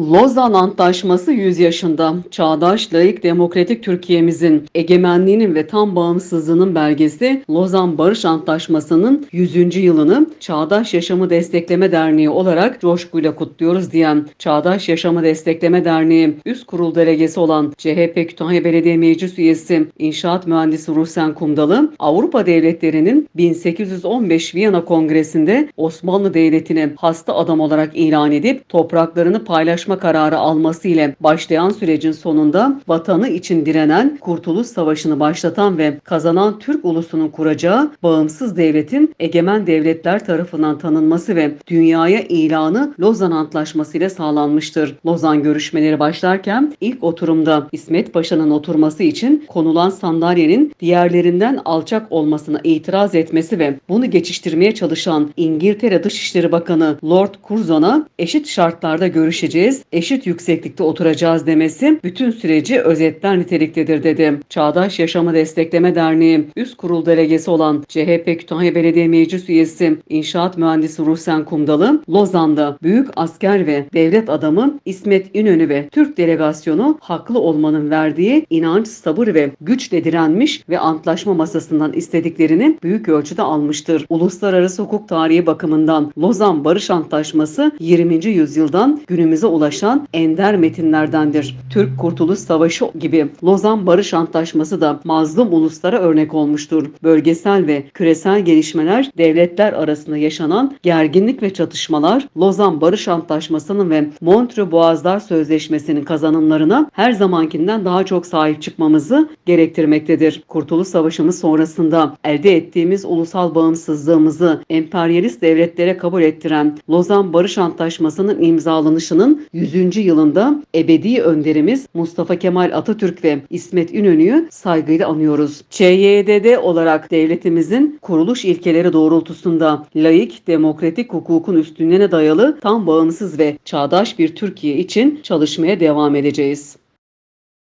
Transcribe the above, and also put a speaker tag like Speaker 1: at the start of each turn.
Speaker 1: Lozan Antlaşması 100 yaşında. Çağdaş, layık, demokratik Türkiye'mizin egemenliğinin ve tam bağımsızlığının belgesi Lozan Barış Antlaşması'nın 100. yılını Çağdaş Yaşamı Destekleme Derneği olarak coşkuyla kutluyoruz diyen Çağdaş Yaşamı Destekleme Derneği üst kurul delegesi olan CHP Kütahya Belediye Meclis Üyesi İnşaat Mühendisi Ruhsen Kumdalı, Avrupa devletlerinin 1815 Viyana Kongresi'nde Osmanlı Devleti'ni hasta adam olarak ilan edip topraklarını paylaşma kararı alması ile başlayan sürecin sonunda vatanı için direnen, Kurtuluş Savaşı'nı başlatan ve kazanan Türk ulusunun kuracağı bağımsız devletin egemen devletler tarafından tanınması ve dünyaya ilanı Lozan Antlaşması ile sağlanmıştır. Lozan görüşmeleri başlarken ilk oturumda İsmet Paşa'nın oturması için konulan sandalyenin diğerlerinden alçak olmasına itiraz etmesi ve bunu geçiştirmeye çalışan İngiltere Dışişleri Bakanı Lord Curzon'a eşit şartlarda görüşeceğiz, eşit yükseklikte oturacağız demesi bütün süreci özetler niteliktedir dedi. Çağdaş Yaşamı Destekleme Derneği üst kurul delegesi olan CHP Kütahya Belediye Meclis Üyesi İnşaat Mühendisi Ruhsen Kumdalı, Lozan'da büyük asker ve devlet adamı İsmet İnönü ve Türk delegasyonu haklı olmanın verdiği inanç, sabır ve güçle direnmiş ve antlaşma masasından istediklerini büyük ölçüde almıştır. Uluslararası hukuk tarihi bakımından Lozan Barış Antlaşması 20. yüzyıldan günümüze ulaşan ender metinlerdendir. Türk Kurtuluş Savaşı gibi Lozan Barış Antlaşması da mazlum uluslara örnek olmuştur. Bölgesel ve küresel gelişmeler devletler arasında yaşanan gerginlik ve çatışmalar Lozan Barış Antlaşması'nın ve Montreux Boğazlar Sözleşmesi'nin kazanımlarına her zamankinden daha çok sahip çıkmamızı gerektirmektedir. Kurtuluş Savaşımız sonrasında elde ettiğimiz ulusal bağımsızlığımızı emperyalist devletlere kabul ettiren Lozan Barış Antlaşması'nın imzalanışının 100. yılında ebedi önderimiz Mustafa Kemal Atatürk ve İsmet İnönü'yü saygıyla anıyoruz. ÇYDD olarak devletimizin kuruluş ilkeleri doğrultusunda layık, demokratik hukukun üstünlüğüne dayalı tam bağımsız ve çağdaş bir Türkiye için çalışmaya devam edeceğiz.